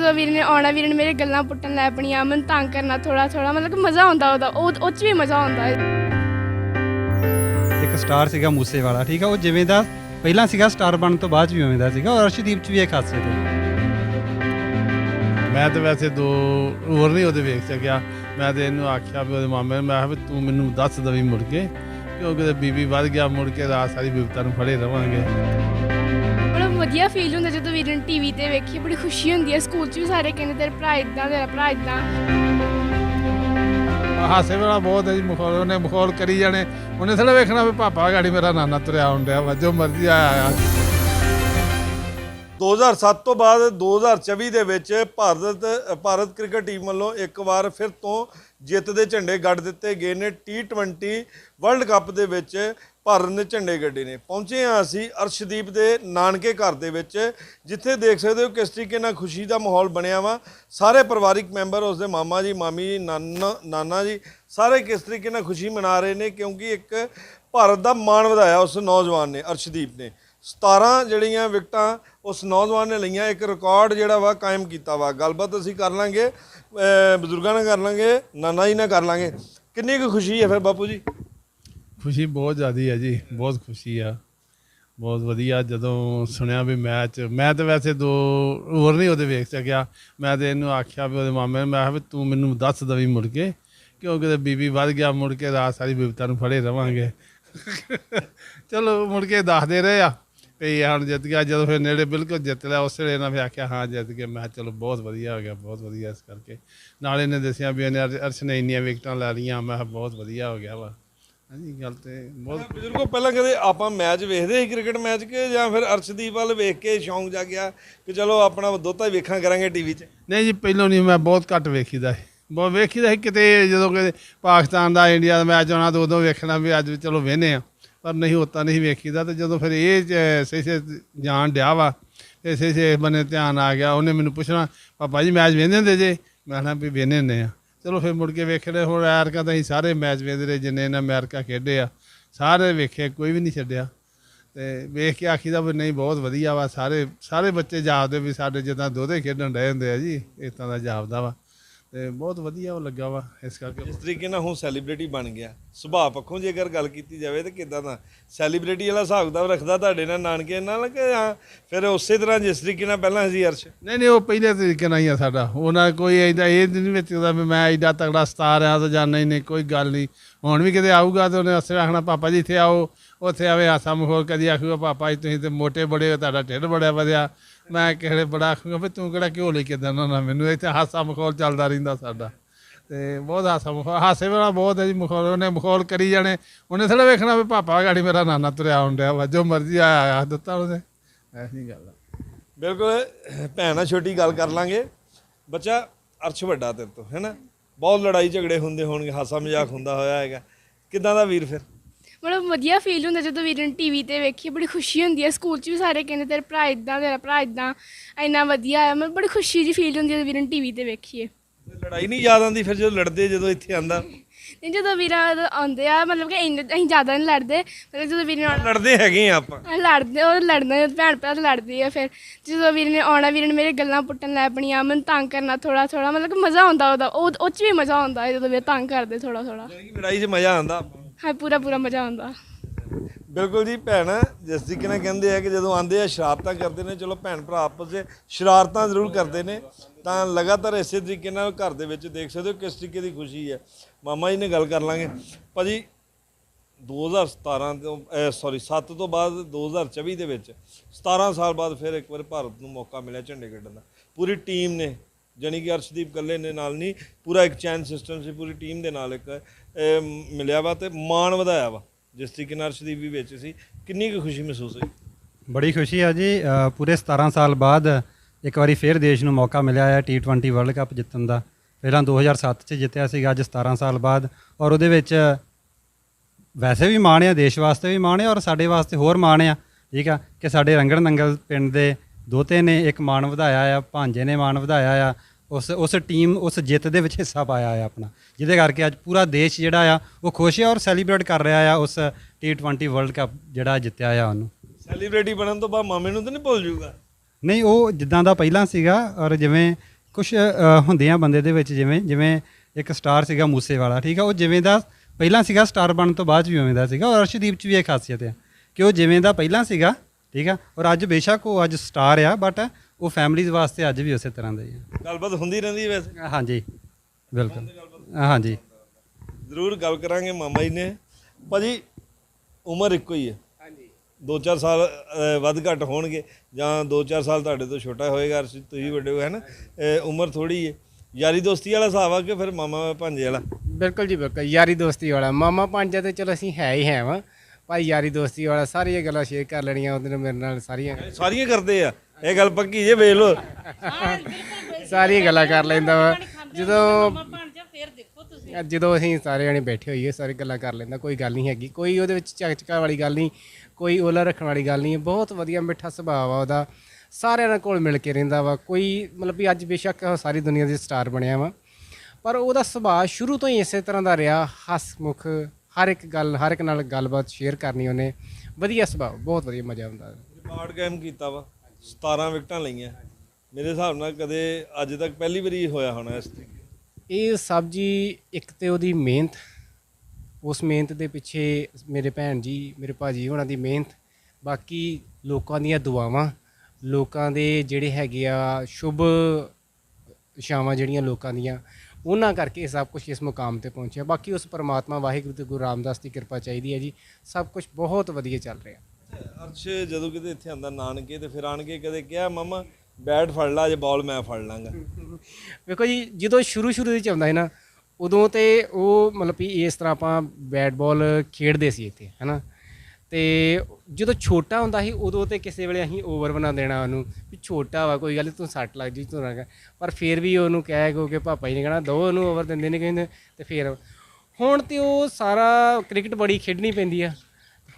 ਜਦੋਂ ਵੀਰ ਨੇ ਆਉਣਾ ਵੀਰ ਨੇ ਮੇਰੇ ਗੱਲਾਂ ਪੁੱਟਣ ਲੈ ਪਣੀਆਂ ਮੈਨੂੰ ਤੰਗ ਕਰਨਾ ਥੋੜਾ ਥੋੜਾ ਮਤਲਬ ਕਿ ਮਜ਼ਾ ਆਉਂਦਾ ਉਹਦਾ ਉਹ ਉਹ 'ਚ ਵੀ ਮਜ਼ਾ ਆਉਂਦਾ ਹੈ। ਇੱਕ ਸਟਾਰ ਸੀਗਾ ਮੂਸੇ ਵਾਲਾ ਠੀਕ ਆ ਉਹ ਜਿਵੇਂ ਦਾ ਪਹਿਲਾਂ ਸੀਗਾ ਸਟਾਰ ਬਣਨ ਤੋਂ ਬਾਅਦ ਵੀ ਉਵੇਂ ਦਾ ਸੀਗਾ ਔਰ ਅਰਸ਼ਦੀਪ 'ਚ ਵੀ ਇਹ ਖਾਸੀਅਤ ਹੈ ਮੈਂ ਤਾਂ ਵੈਸੇ ਦੋ ਹੋਰ ਨਹੀਂ ਉਹਦੇ ਵੇਖ ਸਕਿਆ। ਮੈਂ ਤੇ ਇਹਨੂੰ ਆਖਿਆ ਵੀ ਉਹਦੇ ਮਾਮੇ ਨੂੰ ਮੈਂ ਕਿਹਾ ਵੀ ਤੂੰ ਮੈਨੂੰ ਦੱਸ ਦਵੀਂ ਮੁੜ ਕੇ ਕਿਉਂਕਿ ਤੇ ਬੀਬੀ ਵੱਧ ਗਿਆ ਮੁੜ ਕੇ ਰਾਤ ਸਾਰੀ ਬਿਪਤਾ ਨੂੰ ਫੜੇ ਰਵਾਂਗੇ। ਵਧੀਆ ਫੀਲ ਹੁੰਦਾ ਜਦੋਂ ਵੀਰ ਨੇ ਟੀਵੀ ਤੇ ਵੇਖੀ ਬੜੀ ਖੁਸ਼ੀ ਹੁੰਦੀ ਹੈ ਸਕੂਲ 'ਚ ਵੀ ਸਾਰੇ ਕਹਿੰਦੇ ਤੇਰਾ ਭਰਾ ਇਦਾਂ ਤੇਰਾ ਭਰਾ ਇਦਾਂ ਹਾਸੇ ਵਾਲਾ ਬਹੁਤ ਹੈ ਜੀ ਮਖੌਲ ਉਹਨੇ ਮਖੌਲ ਕਰੀ ਜਾਣੇ। ਉਹਨੇ ਥੋੜਾ ਵੇਖਣਾ ਵੀ ਪਾਪਾ ਗਾੜੀ ਮੇਰਾ ਨਾਨਾ ਤੁਰਿਆ ਹੁੰਦਿਆ ਵਾ ਜੋ ਮਰਜ਼ੀ ਆਇਆ ਆ 2007 ਤੋਂ ਬਾਅਦ 2024 ਦੇ ਵਿੱਚ ਭਾਰਤ ਭਾਰਤ ਕ੍ਰਿਕਟ ਟੀਮ ਵੱਲੋਂ ਇੱਕ ਵਾਰ ਫਿਰ ਤੋਂ ਜਿੱਤ ਦੇ ਝੰਡੇ ਗੱਡ ਦਿੱਤੇ ਗਏ ਨੇ। T20 ਵਰਲਡ ਕੱਪ ਦੇ ਵਿੱਚ ਭਾਰਤ ਨੇ ਝੰਡੇ ਗੱਡੇ ਨੇ। ਪਹੁੰਚੇ ਹਾਂ ਅਸੀਂ ਅਰਸ਼ਦੀਪ ਦੇ ਨਾਨਕੇ ਘਰ ਦੇ ਵਿੱਚ, ਜਿੱਥੇ ਦੇਖ ਸਕਦੇ ਹੋ ਕਿਸ ਤਰੀਕੇ ਨਾਲ ਖੁਸ਼ੀ ਦਾ ਮਾਹੌਲ ਬਣਿਆ ਵਾ। ਸਾਰੇ ਪਰਿਵਾਰਿਕ ਮੈਂਬਰ, ਉਸਦੇ ਮਾਮਾ ਜੀ, ਮਾਮੀ ਜੀ, ਨਾਨਾ ਨਾਨਾ ਜੀ, ਸਾਰੇ ਕਿਸ ਤਰੀਕੇ ਨਾਲ ਖੁਸ਼ੀ ਮਨਾ ਰਹੇ ਨੇ, ਕਿਉਂਕਿ ਇੱਕ ਭਾਰਤ ਦਾ ਮਾਣ ਵਧਾਇਆ ਉਸ ਨੌਜਵਾਨ ਨੇ, ਅਰਸ਼ਦੀਪ ਨੇ। 17 ਜਿਹੜੀਆਂ ਵਿਕਟਾਂ ਉਸ ਨੌਜਵਾਨ ਨੇ ਲਈਆਂ, ਇੱਕ ਰਿਕਾਰਡ ਜਿਹੜਾ ਵਾ ਕਾਇਮ ਕੀਤਾ ਵਾ। ਗੱਲਬਾਤ ਅਸੀਂ ਕਰ ਲਾਂਗੇ ਬਜ਼ੁਰਗਾਂ ਨਾਲ ਕਰ ਲਾਂਗੇ, ਨਾਨਾ ਜੀ ਨਾਲ ਕਰ ਲਾਂਗੇ। ਕਿੰਨੀ ਕੁ ਖੁਸ਼ੀ ਹੈ ਫਿਰ ਬਾਪੂ ਜੀ? ਖੁਸ਼ੀ ਬਹੁਤ ਜ਼ਿਆਦੀ ਹੈ ਜੀ, ਬਹੁਤ ਖੁਸ਼ੀ ਆ। ਬਹੁਤ ਵਧੀਆ, ਜਦੋਂ ਸੁਣਿਆ ਵੀ ਮੈਚ, ਮੈਂ ਤਾਂ ਵੈਸੇ ਦੋ ਹੋਰ ਨਹੀਂ ਉਹਦੇ ਵੇਖ ਸਕਿਆ। ਮੈਂ ਤੇ ਇਹਨੂੰ ਆਖਿਆ ਵੀ ਉਹਦੇ ਮਾਮੇ ਨੂੰ, ਮੈਂ ਕਿਹਾ ਵੀ ਤੂੰ ਮੈਨੂੰ ਦੱਸ ਦਵੀ ਮੁੜ ਕੇ ਕਿਉਂਕਿ ਤੇ ਬੀਬੀ ਵੱਧ ਗਿਆ, ਮੁੜ ਕੇ ਰਾਤ ਸਾਰੀ ਬਿਪਤਾ ਨੂੰ ਫੜੇ ਰਵਾਂਗੇ। ਚਲੋ, ਮੁੜ ਕੇ ਦੱਸਦੇ ਰਹੇ ਆ, ਵੀ ਹੁਣ ਜਿੱਤ ਗਿਆ, ਜਦੋਂ ਫਿਰ ਨੇੜੇ ਬਿਲਕੁਲ ਜਿੱਤ ਲਿਆ, ਉਸ ਵੇਲੇ ਇਹਨਾਂ ਫਿਰ ਆਖਿਆ, ਹਾਂ, ਜਿੱਤ ਗਏ। ਮੈਂ ਕਿਹਾ, ਚਲੋ, ਬਹੁਤ ਵਧੀਆ ਹੋ ਗਿਆ, ਬਹੁਤ ਵਧੀਆ ਇਸ ਕਰਕੇ। ਨਾਲ ਇਹਨੇ ਦੱਸਿਆ ਵੀ ਇਹਨੇ ਅਰ- ਅਰਸ਼ ਨੇ ਇੰਨੀਆਂ ਵਿਕਟਾਂ ਲੈ ਲਈਆਂ, ਮੈਂ ਕਿਹਾ, ਬਹੁਤ ਵਧੀਆ ਹੋ ਗਿਆ ਵਾ। ਹਾਂਜੀ ਗੱਲ ਤੇ ਬਹੁਤ ਬਜ਼ੁਰਗੋ ਪਹਿਲਾਂ ਕਦੇ ਆਪਾਂ ਮੈਚ ਵੇਖਦੇ ਸੀ ਕ੍ਰਿਕਟ ਮੈਚ ਕਿ ਜਾਂ ਫਿਰ ਅਰਸ਼ਦੀਪ ਵੱਲ ਵੇਖ ਕੇ ਸ਼ੌਂਕ ਜਾ ਗਿਆ ਕਿ ਚਲੋ ਆਪਣਾ ਦੋਤਾ ਹੀ ਵੇਖਾਂ ਕਰਾਂਗੇ ਟੀਵੀ 'ਚ? ਨਹੀਂ ਜੀ ਪਹਿਲੋਂ ਨਹੀਂ ਮੈਂ ਬਹੁਤ ਘੱਟ ਵੇਖੀਦਾ ਸੀ। ਬਹੁਤ ਵੇਖੀਦਾ ਸੀ ਕਿਤੇ ਜਦੋਂ ਕਿ ਪਾਕਿਸਤਾਨ ਦਾ ਇੰਡੀਆ ਦਾ ਮੈਚ ਆਉਣਾ ਤਾਂ ਉਦੋਂ ਵੇਖਣਾ ਵੀ ਅੱਜ ਵੀ ਚਲੋ ਵੇਨੇ ਆ। ਪਰ ਨਹੀਂ ਉਤਾਂ ਨਹੀਂ ਵੇਖੀਦਾ ਤੇ ਜਦੋਂ ਫਿਰ ਇਹ ਸਹੀ ਸਹੀ ਜਾਣ ਡਿਆ ਵਾ ਸਹੀ ਸਹੀ ਬੰਨੇ ਧਿਆਨ ਆ ਗਿਆ ਉਹਨੇ ਮੈਨੂੰ ਪੁੱਛਣਾ ਪਾਪਾ ਜੀ ਮੈਚ ਵੇਂਦੇ ਹੁੰਦੇ ਜੇ? ਮੈਂ ਕਿਹਾ ਵੀ ਵੇਨੇ ਹੁੰਦੇ ਆ। ਚਲੋ ਫਿਰ ਮੁੜ ਕੇ ਵੇਖਣੇ ਹੁਣ ਐਰਕਾ ਤਾਂ ਅਸੀਂ ਸਾਰੇ ਮੈਚ ਵੇਖਦੇ ਰਹੇ, ਜਿੰਨੇ ਇਹਨਾਂ ਅਮਰੀਕਾ ਖੇਡੇ ਆ। ਸਾਰੇ ਵੇਖੇ, ਕੋਈ ਵੀ ਨਹੀਂ ਛੱਡਿਆ। ਤੇ ਵੇਖ ਕੇ ਆਖੀਦਾ ਵੀ ਨਹੀਂ, ਬਹੁਤ ਵਧੀਆ ਵਾ। ਸਾਰੇ ਸਾਰੇ ਬੱਚੇ ਜਾਪਦੇ ਵੀ ਸਾਡੇ ਜਿੱਦਾਂ ਦੋਦੇ ਖੇਡਣ ਰਹੇ ਹੁੰਦੇ ਆ ਜੀ ਇਸ ਦਾ ਜਾਪਦਾ ਵਾ। ਤੇ ਬਹੁਤ ਵਧੀਆ ਉਹ ਲੱਗਾ ਵਾ ਇਸ ਕਰਕੇ ਜਿਸ ਤਰੀਕੇ ਨਾਲ ਹੁਣ ਸੈਲੀਬ੍ਰਿਟੀ ਬਣ ਗਿਆ। ਸੁਭਾਅ ਪੱਖੋਂ ਜੇਕਰ ਗੱਲ ਕੀਤੀ ਜਾਵੇ ਤਾਂ ਕਿਦਾਂ ਦਾ? ਸੈਲੀਬ੍ਰਿਟੀ ਵਾਲਾ ਹਿਸਾਬ ਕਿਤਾਬ ਰੱਖਦਾ ਤੁਹਾਡੇ ਨਾਲ ਨਾਨਕੇ ਨਾਲ ਕਿ ਹਾਂ ਫਿਰ ਉਸੇ ਤਰ੍ਹਾਂ ਜਿਸ ਤਰੀਕੇ ਨਾਲ ਪਹਿਲਾਂ ਸੀ ਅਰਸ਼? ਨਹੀਂ ਨਹੀਂ ਉਹ ਪਹਿਲੇ ਤਰੀਕੇ ਨਾਲ ਹੀ ਆ ਸਾਡਾ। ਉਹਨਾਂ ਕੋਈ ਐਡਾ ਇਹ ਨਹੀਂ ਵਿੱਚ ਦਾ ਮੈਂ ਐਡਾ ਤਗੜਾ ਸਟਾਰ ਆ ਤਾਂ ਜਾਂ ਨਹੀਂ ਨਹੀਂ ਕੋਈ ਗੱਲ ਨਹੀਂ। ਹੁਣ ਵੀ ਕਿਤੇ ਆਊਗਾ ਤੇ ਉਹਨੇ ਅਸਰ ਆਖਣਾ, ਪਾਪਾ ਜੀ, ਇੱਥੇ ਆਓ। ਉੱਥੇ ਆਵੇ ਹਾਸਾ ਮਖੌਲ ਕਦੀ ਆਖੂਗਾ, ਪਾਪਾ ਜੀ, ਤੁਸੀਂ ਤੇ ਮੋਟੇ ਬੜੇ ਹੋ, ਤੁਹਾਡਾ ਢਿੱਡ ਬੜਾ ਵਧਿਆ। ਮੈਂ ਕਿਹੜੇ ਬੜਾ ਆਖੂਗਾ, ਵੀ ਤੂੰ ਕਿਹੜਾ ਘਿਓ ਲੈ ਕੇ ਦਿੰਦਾ ਨਾ ਮੈਨੂੰ? ਇੱਥੇ ਹਾਸਾ ਮਖੌਲ ਚੱਲਦਾ ਰਹਿੰਦਾ ਸਾਡਾ। ਤੇ ਬਹੁਤ ਹਾਸਾ ਮਖੌਲ, ਹਾਸੇ ਵਾਲਾ ਬਹੁਤ ਹੈ ਜੀ ਮਖੌਲ, ਉਹਨੇ ਮਖੌਲ ਕਰੀ ਜਾਣੇ। ਉਹਨੇ ਥੋੜਾ ਵੇਖਣਾ ਵੀ ਪਾਪਾ ਗਾੜੀ ਮੇਰਾ ਨਾਨਾ ਤੁਰਿਆ ਹੁੰਦਿਆ ਵਾ, ਜੋ ਮਰਜ਼ੀ ਆਇਆ ਦਿੱਤਾ ਉਹਨੇ। ਐਸੀ ਗੱਲ ਆ। ਬਿਲਕੁਲ, ਭੈਣ ਛੋਟੀ ਗੱਲ ਕਰ ਲਾਂਗੇ। ਬੱਚਾ ਅਰਸ਼ ਵੱਡਾ ਤੇਰੇ ਤੋਂ ਹੈਨਾ ਬਹੁਤ ਲੜਾਈ ਝਗੜੇ ਹੁੰਦੇ ਹੋਣਗੇ ਹਾਸਾ ਮਜ਼ਾਕ ਹੁੰਦਾ ਹੋਇਆ ਹੈਗਾ। ਕਿਦਾਂ ਦਾ ਵੀਰ ਫਿਰ? ਬੜਾ ਵਧੀਆ ਫੀਲ ਹੁੰਦਾ ਜਦੋਂ ਵੀਰ ਨੇ ਟੀਵੀ ਤੇ ਵੇਖੀ ਬੜੀ ਖੁਸ਼ੀ ਹੁੰਦੀ ਹੈ ਸਕੂਲ 'ਚ ਵੀ ਸਾਰੇ ਕਹਿੰਦੇ ਤੇਰਾ ਭਰਾ ਇਦਾਂ ਤੇਰਾ ਭਰਾ ਇਦਾਂ ਇੰਨਾ ਵਧੀਆ ਹੈ ਮਤਲਬ ਬੜੀ ਖੁਸ਼ੀ ਜੀ ਫੀਲ ਹੁੰਦੀ ਹੈ ਜਦੋਂ ਵੀਰ ਨੇ ਟੀਵੀ ਤੇ ਵੇਖੀਏ ਲੜਾਈ ਨਹੀਂ ਯਾਦ ਆਉਂਦੀ ਫਿਰ ਜਦੋਂ ਲੜਦੇ ਜਦੋਂ ਇੱਥੇ ਆਂਦਾ ਨਹੀਂ ਜਦੋਂ ਵੀਰਾਂ ਆਉਂਦੇ ਆ ਮਤਲਬ ਕਿ ਇੰਨੇ ਅਸੀਂ ਜ਼ਿਆਦਾ ਨਹੀਂ ਲੜਦੇ ਮਤਲਬ ਜਦੋਂ ਵੀਰ ਨੇ ਲੜਦੇ ਹੈਗੇ ਆ ਆਪਾਂ। ਲੜਦੇ ਉਹ ਲੜਨਾ ਭੈਣ ਭਰਾ ਤਾਂ ਲੜਦੇ ਆ ਫਿਰ। ਜਦੋਂ ਵੀਰ ਨੇ ਆਉਣਾ ਵੀਰ ਨੇ ਮੇਰੇ ਗੱਲਾਂ ਪੁੱਟਣ ਲੈ ਪਣੀਆਂ ਮੈਨੂੰ ਤੰਗ ਕਰਨਾ ਥੋੜਾ ਥੋੜਾ ਮਤਲਬ ਕਿ ਮਜ਼ਾ ਆਉਂਦਾ ਉਹਦਾ। ਉਹ ਉਹ 'ਚ ਵੀ ਮਜ਼ਾ ਆਉਂਦਾ ਜਦੋਂ ਵੀਰ ਤੰਗ ਕਰਦੇ ਥੋੜਾ ਥੋੜਾ ਲੜਾਈ 'ਚ ਮਜ਼ਾ ਆਂਦਾ ਆਪਾਂ ਹਾਂ ਪੂਰਾ ਪੂਰਾ ਮਜ਼ਾ ਆਉਂਦਾ। ਬਿਲਕੁਲ ਜੀ ਭੈਣ, ਜਿਸ ਤਰੀਕੇ ਨਾਲ ਕਹਿੰਦੇ ਆ ਕਿ ਜਦੋਂ ਆਂਦੇ ਆ, ਸ਼ਰਾਰਤਾਂ ਕਰਦੇ ਨੇ, ਚਲੋ ਭੈਣ ਭਰਾ ਆਪਸ ਵਿੱਚ ਸ਼ਰਾਰਤਾਂ ਜ਼ਰੂਰ ਕਰਦੇ ਨੇ, ਤਾਂ ਲਗਾਤਾਰ ਇਸੇ ਤਰੀਕੇ ਨਾਲ ਘਰ ਦੇ ਵਿੱਚ ਦੇਖ ਸਕਦੇ ਹੋ ਕਿਸ ਤਰੀਕੇ ਦੀ ਖੁਸ਼ੀ ਹੈ। ਮਾਮਾ ਜੀ ਨੇ ਗੱਲ ਕਰ ਲਾਂਗੇ। ਭਾਜੀ 2017 ਤੋਂ ਸੌਰੀ 7 ਤੋਂ ਬਾਅਦ 2024 ਦੇ ਵਿੱਚ 17 ਸਾਲ ਬਾਅਦ ਫਿਰ ਇੱਕ ਵਾਰ ਭਾਰਤ ਨੂੰ ਮੌਕਾ ਮਿਲਿਆ ਝੰਡੇ ਗੱਡਣ ਦਾ। ਪੂਰੀ ਟੀਮ ਨੇ, ਜਾਣੀ ਕਿ ਅਰਸ਼ਦੀਪ ਕੱਲੇ ਨੇ ਨਾਲ ਨਹੀਂ, ਪੂਰਾ ਇੱਕ ਚੈਨ ਸਿਸਟਮ ਸੀ, ਪੂਰੀ ਟੀਮ ਦੇ ਨਾਲ ਇੱਕ ਮਿਲਿਆ ਵਾ ਤੇ ਮਾਣ ਵਧਾਇਆ ਵਾ। ਜਿਸ ਤਰੀਕੇ ਨਾਲ ਅਰਸ਼ਦੀਪ ਵੀ ਵਿੱਚ ਸੀ ਕਿੰਨੀ ਕੁ ਖੁਸ਼ੀ ਮਹਿਸੂਸ ਹੋਈ? ਬੜੀ ਖੁਸ਼ੀ ਆ ਜੀ। ਅ, ਪੂਰੇ 17 ਸਾਲ ਬਾਅਦ ਇੱਕ ਵਾਰੀ ਫੇਰ ਦੇਸ਼ ਨੂੰ ਮੌਕਾ ਮਿਲਿਆ ਹੈ T20 ਵਰਲਡ ਕੱਪ ਜਿੱਤਣ ਦਾ। ਪਹਿਲਾਂ 2007 ਚ ਜਿੱਤਿਆ ਸੀਗਾ ਅੱਜ 17 ਸਾਲ ਬਾਅਦ। ਔਰ ਉਹਦੇ ਵਿੱਚ ਵੈਸੇ ਵੀ ਮਾਣ ਆ ਦੇਸ਼ ਵਾਸਤੇ ਵੀ ਮਾਣ ਆ ਔਰ ਸਾਡੇ ਵਾਸਤੇ ਹੋਰ ਮਾਣ ਆ। ਠੀਕ ਆ ਕਿ ਸਾਡੇ ਰੰਗਣ ਨੰਗਲ ਪਿੰਡ ਦੇ ਦੋਤੇ ਨੇ ਇੱਕ ਮਾਣ ਵਧਾਇਆ ਆ ਭਾਂਜੇ ਨੇ ਮਾਣ ਵਧਾਇਆ ਆ। ਉਸ ਉਸ ਟੀਮ ਉਸ ਜਿੱਤ ਦੇ ਵਿੱਚ ਹਿੱਸਾ ਪਾਇਆ ਆ ਆਪਣਾ। ਜਿਹਦੇ ਕਰਕੇ ਅੱਜ ਪੂਰਾ ਦੇਸ਼ ਜਿਹੜਾ ਆ ਉਹ ਖੁਸ਼ ਆ ਔਰ ਸੈਲੀਬ੍ਰੇਟ ਕਰ ਰਿਹਾ ਆ ਉਸ T20 ਵਰਲਡ ਕੱਪ ਜਿਹੜਾ ਜਿੱਤਿਆ ਆ ਉਹਨੂੰ। ਸੈਲੀਬ੍ਰਿਟੀ ਬਣਨ ਤੋਂ ਬਾਅਦ ਮਾਮੇ ਨੂੰ ਤਾਂ ਨਹੀਂ ਭੁੱਲ ਜਾਊਗਾ? ਨਹੀਂ ਉਹ ਜਿੱਦਾਂ ਦਾ ਪਹਿਲਾਂ ਸੀਗਾ ਔਰ ਜਿਵੇਂ ਕੁਝ ਹੁੰਦੀਆਂ ਬੰਦੇ ਦੇ ਵਿੱਚ ਜਿਵੇਂ ਜਿਵੇਂ ਇੱਕ ਸਟਾਰ ਸੀਗਾ ਮੂਸੇ ਵਾਲਾ ਠੀਕ ਆ? ਉਹ ਜਿਵੇਂ ਦਾ ਪਹਿਲਾਂ ਸੀਗਾ ਸਟਾਰ ਬਣਨ ਤੋਂ ਬਾਅਦ ਵੀ ਉਵੇਂ ਦਾ ਸੀਗਾ ਔਰ ਅਰਸ਼ਦੀਪ 'ਚ ਵੀ ਇਹ ਖਾਸੀਅਤ ਆ ਕਿ ਉਹ ਜਿਵੇਂ ਦਾ ਪਹਿਲਾਂ ਸੀਗਾ ਠੀਕ ਆ? ਔਰ ਅੱਜ ਬੇਸ਼ੱਕ ਉਹ ਅੱਜ ਸਟਾਰ ਆ ਬਟ ਉਹ ਫੈਮਲੀਜ਼ ਵਾਸਤੇ ਅੱਜ ਵੀ ਉਸੇ ਤਰ੍ਹਾਂ ਦਾ ਹੀ ਗੱਲਬਾਤ ਹੁੰਦੀ ਰਹਿੰਦੀ ਹੈ ਵੈਸੇ? ਹਾਂਜੀ ਬਿਲਕੁਲ। ਹਾਂਜੀ। ਜ਼ਰੂਰ ਗੱਲ ਕਰਾਂਗੇ ਮਾਮਾ ਜੀ ਨੇ। ਭਾਜੀ ਉਮਰ ਇੱਕੋ ਹੀ ਹੈ। ਹਾਂਜੀ। 2-4 ਸਾਲ ਅ, ਵੱਧ ਘੱਟ ਹੋਣਗੇ ਜਾਂ 2-4 ਸਾਲ ਤੁਹਾਡੇ ਤੋਂ ਛੋਟਾ ਹੋਏਗਾ ਅਰਸ਼ਿਤ ਤੁਸੀਂ ਵੱਡੇ ਹੋ ਹੈ ਨਾ? ਅ, ਉਮਰ ਥੋੜੀ ਹੈ। ਯਾਰੀ ਦੋਸਤੀ ਵਾਲਾ ਹਿਸਾਬ ਆ ਕਿ ਫਿਰ ਮਾਮਾ ਭਾਂਜੇ ਵਾਲਾ? ਬਿਲਕੁਲ ਜੀ ਬਿਲਕੁਲ ਯਾਰੀ ਦੋਸਤੀ ਵਾਲਾ। ਮਾਮਾ ਪੰਜਾ ਤੇ ਚਲੋ ਅਸੀਂ ਹੈ ਹੀ ਹੈ ਵਾ। ਭਾਈ ਯਾਰੀ ਦੋਸਤੀ ਵਾਲਾ ਸਾਰੀਆਂ ਗੱਲਾਂ ਸ਼ੇਅਰ ਕਰ ਲੈਣੀਆਂ ਉਹਦੇ ਨਾਲ ਮੇਰੇ ਨਾਲ ਸਾਰੀਆਂ। ਸਾਰੀਆਂ ਕਰਦੇ ਆ। ਇਹ ਗੱਲ ਪੱਕੀ ਜੇ ਵੇਖ ਲਓ। ਸਾਰੀਆਂ ਗੱਲਾਂ ਕਰ ਲੈਂਦਾ ਵਾ। ਜਦੋਂ ਜਦੋਂ ਅਸੀਂ ਸਾਰੇ ਜਣੇ ਬੈਠੇ ਹੋਈਏ ਸਾਰੀ ਗੱਲਾਂ ਕਰ ਲੈਂਦਾ ਕੋਈ ਗੱਲ ਨਹੀਂ ਹੈਗੀ। ਕੋਈ ਉਹਦੇ ਵਿੱਚ ਝਕਝਕਾ ਵਾਲੀ ਗੱਲ ਨਹੀਂ ਕੋਈ ਓਲਾ ਰੱਖਣ ਵਾਲੀ ਗੱਲ ਨਹੀਂ। ਬਹੁਤ ਵਧੀਆ ਮਿੱਠਾ ਸੁਭਾਅ ਆ ਉਹਦਾ। ਸਾਰਿਆਂ ਨਾਲ ਕੋਲ ਮਿਲ ਕੇ ਰਹਿੰਦਾ ਵਾ। ਕੋਈ ਮਤਲਬ ਵੀ ਅੱਜ ਬੇਸ਼ੱਕ ਉਹ ਸਾਰੀ ਦੁਨੀਆ ਦੇ ਸਟਾਰ ਬਣਿਆ ਵਾ। ਪਰ ਉਹਦਾ ਸੁਭਾਅ ਸ਼ੁਰੂ ਤੋਂ ਹੀ ਇਸੇ ਤਰ੍ਹਾਂ ਦਾ ਰਿਹਾ। ਹਸਮੁਖ ਹਰ ਇੱਕ ਗੱਲ ਹਰ ਇੱਕ ਨਾਲ ਗੱਲਬਾਤ ਸ਼ੇਅਰ ਕਰਨੀ ਉਹਨੇ। ਵਧੀਆ ਸੁਭਾਅ ਬਹੁਤ ਵਧੀਆ ਮਜ਼ਾ ਆਉਂਦਾ। ਰਿਕਾਰਡ ਕਾਇਮ ਕੀਤਾ ਵਾ। 17 ਵਿਕਟਾਂ ਲਈਆਂ। ਮੇਰੇ ਹਿਸਾਬ ਨਾਲ ਕਦੇ ਅੱਜ ਤੱਕ ਪਹਿਲੀ ਵਾਰੀ ਹੋਇਆ ਹੋਣਾ ਇਸ ਤਰੀਕੇ ਇਹ ਸਭ ਜੀ ਇੱਕ ਤੇ ਉਹਦੀ ਮਿਹਨਤ, ਉਸ ਮਿਹਨਤ ਦੇ ਪਿੱਛੇ ਮੇਰੇ ਭੈਣ ਜੀ, ਮੇਰੇ ਭਾਜੀ ਉਹਨਾਂ ਦੀ ਮਿਹਨਤ, ਬਾਕੀ ਲੋਕਾਂ ਦੀਆਂ ਦੁਆਵਾਂ, ਲੋਕਾਂ ਦੇ ਜਿਹੜੇ ਹੈਗੇ ਆ ਸ਼ੁਭ ਇਛਾਵਾਂ ਜਿਹੜੀਆਂ ਲੋਕਾਂ ਦੀਆਂ, ਉਹਨਾਂ ਕਰਕੇ ਇਹ ਸਭ ਕੁਝ ਇਸ ਮੁਕਾਮ ਤੇ ਪਹੁੰਚਿਆ। ਬਾਕੀ ਉਸ ਪਰਮਾਤਮਾ ਵਾਹਿਗੁਰੂ ਤੇ ਗੁਰੂ ਰਾਮਦਾਸ ਦੀ ਕਿਰਪਾ ਚਾਹੀਦੀ ਹੈ ਜੀ। ਸਭ ਕੁਝ ਬਹੁਤ ਵਧੀਆ ਚੱਲ ਰਿਹਾ। ਅਰਸ਼ ਜਦੋਂ ਕਿਤੇ ਇੱਥੇ ਆਂਦਾ ਨਾਨਕੇ ਤੇ ਫਿਰ ਆਣ ਕੇ ਕਦੇ ਕਿਹਾ ਮਮਾ ਬੈਟ ਫੜ ਲਾ ਜੇ ਬਾਲ ਮੈਂ ਫੜ ਲਾਂਗਾ। ਵੇਖੋ ਜੀ ਜਦੋਂ ਸ਼ੁਰੂ ਸ਼ੁਰੂ ਵਿੱਚ ਆਉਂਦਾ ਹੈ ਨਾ ਉਦੋਂ ਤੇ ਉਹ ਮਤਲਬ ਵੀ ਇਸ ਤਰ੍ਹਾਂ ਆਪਾਂ ਬੈਟ ਬਾਲ ਖੇਡਦੇ ਸੀ ਇੱਥੇ ਹੈਨਾ? ਤੇ ਜਦੋਂ ਛੋਟਾ ਹੁੰਦਾ ਸੀ ਉਦੋਂ ਤੇ ਕਿਸੇ ਵੇਲੇ ਅਸੀਂ ਓਵਰ ਬਣਾ ਦੇਣਾ ਉਹਨੂੰ ਵੀ ਛੋਟਾ ਵਾ ਕੋਈ ਗੱਲ ਨੀ, ਤੂੰ ਸੱਟ ਲੱਗ ਜੀ ਤੂੰ ਨਾ ਪਰ ਫਿਰ ਵੀ ਉਹਨੂੰ ਕਹਿ ਕੋ ਕਿ ਪਾਪਾ ਜੀ ਨੇ ਕਹਿਣਾ ਦੋ ਉਹਨੂੰ ਓਵਰ ਦਿੰਦੇ ਨੇ ਕਹਿੰਦੇ ਤੇ ਫਿਰ ਹੁਣ ਤੇ ਉਹ ਸਾਰਾ ਕ੍ਰਿਕਟ ਬੜੀ ਖੇਡਣੀ ਪੈਂਦੀ ਆ।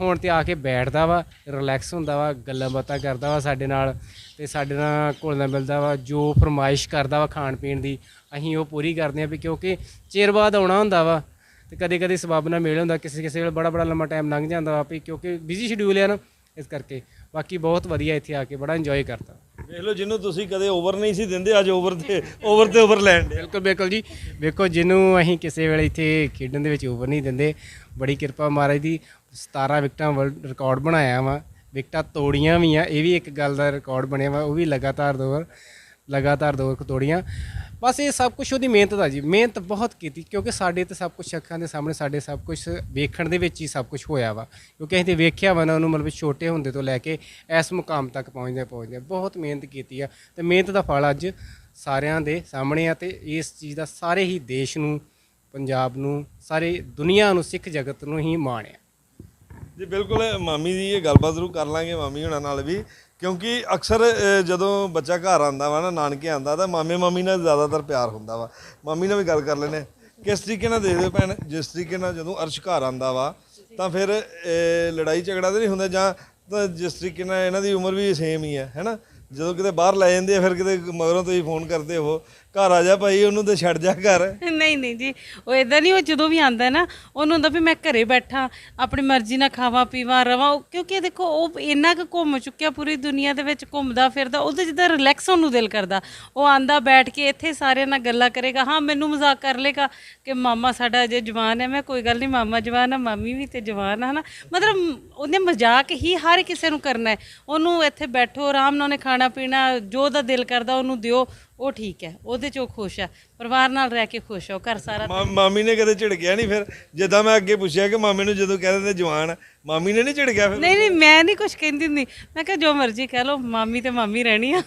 ਹੁਣ ਤੇ ਆ ਕੇ ਬੈਠਦਾ ਵਾ ਰਿਲੈਕਸ ਹੁੰਦਾ ਵਾ ਗੱਲਾਂ ਬਾਤਾਂ ਕਰਦਾ ਵਾ ਸਾਡੇ ਨਾਲ ਤੇ ਸਾਡੇ ਨਾਲ ਘੁਲਦਾ ਮਿਲਦਾ ਵਾ ਜੋ ਫਰਮਾਇਸ਼ ਕਰਦਾ ਵਾ ਖਾਣ ਪੀਣ ਦੀ ਅਸੀਂ ਉਹ ਪੂਰੀ ਕਰਦੇ ਆ ਵੀ ਕਿਉਂਕਿ ਚਿਰ ਬਾਅਦ ਆਉਣਾ ਹੁੰਦਾ ਵਾ ਤੇ ਕਦੇ ਕਦੇ ਸਬਬ ਨਾਲ ਮੇਲ ਹੁੰਦਾ ਕਿਸੇ ਕਿਸੇ ਵੇਲੇ ਬੜਾ ਬੜਾ ਲੰਮਾ ਟਾਈਮ ਲੰਘ ਜਾਂਦਾ ਵਾ ਵੀ ਕਿਉਂਕਿ ਬਿਜ਼ੀ ਸ਼ਡਿਊਲ ਹੈ ਨਾ ਇਸ ਕਰਕੇ। ਬਾਕੀ ਬਹੁਤ ਵਧੀਆ ਇੱਥੇ ਆ ਕੇ ਬੜਾ ਇੰਜੋਏ ਕਰਦਾ ਵੇਖ ਲਓ ਜਿਹਨੂੰ ਤੁਸੀਂ ਕਦੇ ਓਵਰ ਨਹੀਂ ਸੀ ਦਿੰਦੇ ਅੱਜ ਓਵਰ ਤੇ ਓਵਰ ਤੇ ਓਵਰ ਲੈਣ ਦੇ ਬਿਲਕੁਲ ਬਿਲਕੁਲ ਜੀ। ਵੇਖੋ ਜਿਹਨੂੰ ਅਸੀਂ ਕਿਸੇ ਵੇਲੇ ਇੱਥੇ ਖੇਡਣ ਦੇ ਵਿੱਚ ਓਵਰ ਨਹੀਂ ਦਿੰਦੇ ਬੜੀ ਕਿਰਪਾ ਮਹਾਰਾਜ ਦੀ। 17 ਵਿਕਟਾਂ ਵਰਲਡ ਰਿਕਾਰਡ ਬਣਾਇਆ ਵਾ, ਵਿਕਟਾਂ ਤੋੜੀਆਂ ਵੀ ਆ, ਇਹ ਵੀ ਇੱਕ ਗੱਲ ਦਾ ਰਿਕਾਰਡ ਬਣਿਆ ਵਾ, ਉਹ ਵੀ ਲਗਾਤਾਰ ਦੋ ਵਾਰ, ਲਗਾਤਾਰ ਦੋ ਤੋੜੀਆਂ। ਬਸ ਇਹ ਸਭ ਕੁਝ ਉਹਦੀ ਮਿਹਨਤ ਦਾ ਜੀ, ਮਿਹਨਤ ਬਹੁਤ ਕੀਤੀ, ਕਿਉਂਕਿ ਸਾਡੇ ਤੇ ਸਭ ਕੁਝ ਅੱਖਾਂ ਦੇ ਸਾਹਮਣੇ, ਸਾਡੇ ਸਭ ਕੁਝ ਵੇਖਣ ਦੇ ਵਿੱਚ ਹੀ ਸਭ ਕੁਝ ਹੋਇਆ ਵਾ। ਕਿਉਂਕਿ ਅਸੀਂ ਤੇ ਵੇਖਿਆ ਵਾ ਨਾ, ਉਹਨੂੰ ਮਤਲਬ ਛੋਟੇ ਹੁੰਦੇ ਤੋਂ ਲੈ ਕੇ ਇਸ ਮੁਕਾਮ ਤੱਕ ਪਹੁੰਚਦੇ ਪਹੁੰਚਦੇ ਬਹੁਤ ਮਿਹਨਤ ਕੀਤੀ ਆ। ਤੇ ਮਿਹਨਤ ਦਾ ਫਲ ਅੱਜ ਸਾਰਿਆਂ ਦੇ ਸਾਹਮਣੇ ਆ, ਤੇ ਇਸ ਚੀਜ਼ ਦਾ ਸਾਰੇ ਹੀ ਦੇਸ਼ ਨੂੰ, ਪੰਜਾਬ ਨੂੰ, ਸਾਰੇ ਦੁਨੀਆ ਨੂੰ, ਸਿੱਖ ਜਗਤ ਨੂੰ ਹੀ ਮਾਣ ਆ ਜੀ, ਬਿਲਕੁਲ, ਮਾਮੀ ਦੀ ਇਹ ਗੱਲਬਾਤ ਜ਼ਰੂਰ ਕਰ ਲਾਂਗੇ ਮਾਮੀ ਹੁਣਾਂ ਨਾਲ ਵੀ। ਕਿਉਂਕਿ ਅਕਸਰ ਜਦੋਂ ਬੱਚਾ ਘਰ ਆਂਦਾ ਵਾ ਨਾ, ਨਾਨਕੇ ਆਂਦਾ ਤਾਂ ਮਾਮੇ ਮਾਮੀ ਨਾਲ ਜ਼ਿਆਦਾਤਰ ਪਿਆਰ ਹੁੰਦਾ ਵਾ। ਮਾਮੀ ਨਾਲ ਵੀ ਗੱਲ ਕਰ ਲੈਨੇ ਕਿਸ ਤਰੀਕੇ ਨਾਲ ਦੇਖਦੇ ਹੋ ਭੈਣ, ਜਿਸ ਤਰੀਕੇ ਨਾਲ ਜਦੋਂ ਅਰਸ਼ ਘਰ ਆਂਦਾ ਵਾ, ਤਾਂ ਫਿਰ ਲੜਾਈ ਝਗੜਾ ਤਾਂ ਨਹੀਂ ਹੁੰਦਾ, ਜਾਂ ਤਾਂ ਜਿਸ ਤਰੀਕੇ ਨਾਲ ਇਹਨਾਂ ਦੀ ਉਮਰ ਵੀ ਸੇਮ ਹੀ ਹੈ ਹੈਨਾ ਜਦੋਂ ਕਿਤੇ ਬਾਹਰ ਲੈ ਜਾਂਦੇ ਆ, ਫਿਰ ਕਿਤੇ ਮਗਰੋਂ ਤੁਸੀਂ ਫੋਨ ਕਰਦੇ ਹੋ। ਘਰ ਆ ਜਾ ਭਾਈ, ਉਹਨੂੰ ਤੇ ਛੱਡ ਜਾ ਘਰ। ਨਹੀਂ ਨਹੀਂ ਜੀ, ਉਹ ਇਦਾਂ ਨਹੀਂ, ਉਹ ਜਦੋਂ ਵੀ ਆਂਦਾ ਨਾ, ਉਹਨੂੰ ਹੁੰਦਾ ਵੀ ਮੈਂ ਘਰੇ ਬੈਠਾ, ਆਪਣੀ ਮਰਜ਼ੀ ਨਾਲ ਖਾਵਾਂ, ਪੀਵਾਂ, ਰਵਾਂ ਕਿਉਂਕਿ ਦੇਖੋ, ਉਹ ਇੰਨਾ ਕੁ ਘੁੰਮ ਚੁੱਕਿਆ ਪੂਰੀ ਦੁਨੀਆ ਦੇ ਵਿੱਚ ਘੁੰਮਦਾ ਫਿਰਦਾ ਉਹਦੇ ਜਿੱਦਾਂ ਰਿਲੈਕਸ ਹੋਣ ਨੂੰ ਦਿਲ ਕਰਦਾ। ਉਹ ਆਂਦਾ ਬੈਠ ਕੇ ਇੱਥੇ ਸਾਰਿਆਂ ਨਾਲ ਗੱਲਾਂ ਕਰੇਗਾ, ਹਾਂ, ਮੈਨੂੰ ਮਜ਼ਾਕ ਕਰ ਲੇਗਾ ਕਿ ਮਾਮਾ ਸਾਡਾ ਅਜੇ ਜਵਾਨ ਹੈ, ਮੈਂ ਕੋਈ ਗੱਲ ਨਹੀਂ, ਮਾਮਾ ਜਵਾਨ ਹੈ ਮਾਮੀ ਵੀ ਤੇ ਜਵਾਨ ਹੈ ਹਨਾ। ਮਤਲਬ ਉਹਨੇ ਮਜ਼ਾਕ ਹੀ ਹਰ ਕਿਸੇ ਨੂੰ ਕਰਨਾ ਹੈ। ਉਹਨੂੰ ਇੱਥੇ ਬੈਠੋ, ਆਰਾਮ ਨਾਲ ਉਹਨੇ ਖਾਣਾ ਪੀਣਾ ਜੋ ਉਹਦਾ ਦਿਲ ਕਰਦਾ ਉਹਨੂੰ ਦਿਓ ਉਹ ਠੀਕ ਹੈ ਉਹਦੇ ਚ ਉਹ ਖੁਸ਼ ਆ ਪਰਿਵਾਰ ਨਾਲ ਰਹਿ ਕੇ ਖੁਸ਼ ਆ ਉਹ ਘਰ ਸਾਰਾ ਮਾ- ਮਾਮੀ ਨੇ ਕਦੇ ਝਿੜਕਿਆ ਨਹੀਂ ਫਿਰ? ਜਿੱਦਾਂ ਮੈਂ ਅੱਗੇ ਪੁੱਛਿਆ ਕਿ ਮਾਮੇ ਨੂੰ ਜਦੋਂ ਕਹਿ ਦਿੰਦੇ ਜਵਾਨ ਆ, ਮਾਮੀ ਨੇ ਨਹੀਂ ਝਿੜਕਿਆ ਫਿਰ? ਨਹੀਂ ਨਹੀਂ ਮੈਂ ਨਹੀਂ ਕੁਝ ਕਹਿੰਦੀ ਹੁੰਦੀ। ਮੈਂ ਕਿਹਾ ਜੋ ਮਰਜ਼ੀ ਕਹਿ ਲਓ ਮਾਮੀ ਤੇ ਮਾਮੀ ਰਹਿਣੀ ਆ।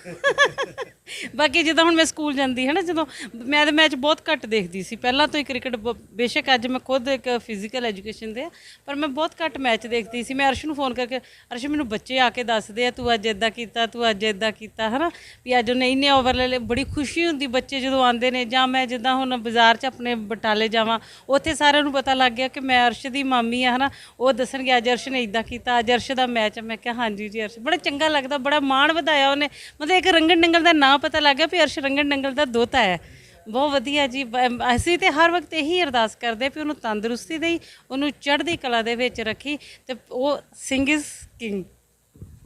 ਬਾਕੀ ਜਦੋਂ ਹੁਣ ਮੈਂ ਸਕੂਲ ਜਾਂਦੀ ਹੈ ਨਾ ਜਦੋਂ ਮੈਂ ਤਾਂ ਮੈਚ ਬਹੁਤ ਘੱਟ ਦੇਖਦੀ ਸੀ। ਪਹਿਲਾਂ ਤੋਂ ਹੀ ਕ੍ਰਿਕਟ ਬ ਬੇਸ਼ੱਕ ਅੱਜ ਮੈਂ ਖੁਦ ਇੱਕ ਫਿਜ਼ੀਕਲ ਐਜੂਕੇਸ਼ਨ ਦੇ ਆ, ਪਰ ਮੈਂ ਬਹੁਤ ਘੱਟ ਮੈਚ ਦੇਖਦੀ ਸੀ। ਮੈਂ ਅਰਸ਼ ਨੂੰ ਫੋਨ ਕਰਕੇ ਅਰਸ਼ ਮੈਨੂੰ ਬੱਚੇ ਆ ਕੇ ਦੱਸਦੇ ਆ ਤੂੰ ਅੱਜ ਇਦਾਂ ਕੀਤਾ ਤੂੰ ਅੱਜ ਇਦਾਂ ਕੀਤਾ ਹਨਾ? ਵੀ ਅੱਜ ਉਹਨੇ ਇੰਨੇ ਓਵਰ ਲੈ ਲਏ। ਬੜੀ ਖੁਸ਼ੀ ਹੁੰਦੀ ਬੱਚੇ ਜਦੋਂ ਆਉਂਦੇ ਨੇ ਜਾਂ ਮੈਂ ਜਿੱਦਾਂ ਹੁਣ ਬਾਜ਼ਾਰ 'ਚ ਆਪਣੇ ਬਟਾਲੇ ਜਾਵਾਂ ਉੱਥੇ ਸਾਰਿਆਂ ਨੂੰ ਪਤਾ ਲੱਗ ਗਿਆ ਕਿ ਮੈਂ ਅਰਸ਼ ਦੀ ਮਾਮੀ ਆ ਹਨਾ? ਉਹ ਦੱਸਣਗੇ ਅੱਜ ਅਰਸ਼ ਨੇ ਇਦਾਂ ਕੀਤਾ ਅੱਜ ਦਾ ਮੈਚ ਮੈਂ ਕਿਹਾ ਹਾਂਜੀ ਜੀ ਅਰਸ਼, ਬੜਾ ਚੰਗਾ ਲੱਗਦਾ, ਬੜਾ ਮਾਣ ਵਧਾਇਆ ਉਹਨੇ। ਮਤਲਬ ਇੱਕ ਰੰਗਨ ਡੰਗਲ ਦਾ ਨਾਂ ਪਤਾ ਲੱਗ ਗਿਆ ਵੀ ਅਰਸ਼ ਰੰਗਨ ਡੰਗਲ ਦਾ ਦੋਤਾ ਹੈ। ਬਹੁਤ ਵਧੀਆ ਜੀ ਅਸੀਂ ਤੇ ਹਰ ਵਕਤ ਇਹੀ ਅਰਦਾਸ ਕਰਦੇ ਵੀ ਉਹਨੂੰ ਤੰਦਰੁਸਤੀ ਦੇਈ, ਉਹਨੂੰ ਚੜ੍ਹਦੀ ਕਲਾ ਦੇ ਵਿੱਚ ਰੱਖੀ ਤੇ ਉਹ ਸਿੰਘ ਇਜ਼ ਕਿੰਗ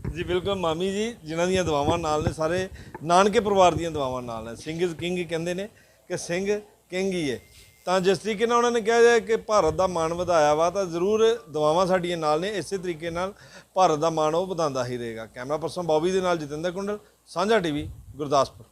ਜੀ, ਬਿਲਕੁਲ ਮਾਮੀ ਜੀ, ਜਿਨ੍ਹਾਂ ਦੀਆਂ ਦੁਆਵਾਂ ਨਾਲ ਨੇ, ਸਾਰੇ ਨਾਨਕੇ ਪਰਿਵਾਰ ਦੀਆਂ ਦੁਆਵਾਂ ਨਾਲ ਨੇ। ਸਿੰਘ ਇਜ਼ ਕਿੰਗ ਕਹਿੰਦੇ ਨੇ ਕਿ ਸਿੰਘ ਕਿੰਗ ਹੀ ਹੈ। ਤਾਂ ਜਿਸ ਤਰੀਕੇ ਨਾਲ ਉਹਨਾਂ ਨੇ ਕਿਹਾ ਜਾਏ ਕਿ ਭਾਰਤ ਦਾ ਮਾਣ ਵਧਾਇਆ ਵਾ, ਤਾਂ ਜ਼ਰੂਰ ਦੁਆਵਾਂ ਸਾਡੀਆਂ ਨਾਲ ਨੇ, ਇਸੇ ਤਰੀਕੇ ਨਾਲ ਭਾਰਤ ਦਾ ਮਾਣ ਉਹ ਵਧਾਉਂਦਾ ਹੀ ਰਹੇਗਾ। ਕੈਮਰਾ ਪਰਸਨ ਬੌਬੀ ਦੇ ਨਾਲ ਜਤਿੰਦਰ ਕੁੰਡਲ, ਸਾਂਝਾ ਟੀਵੀ ਗੁਰਦਾਸਪੁਰ।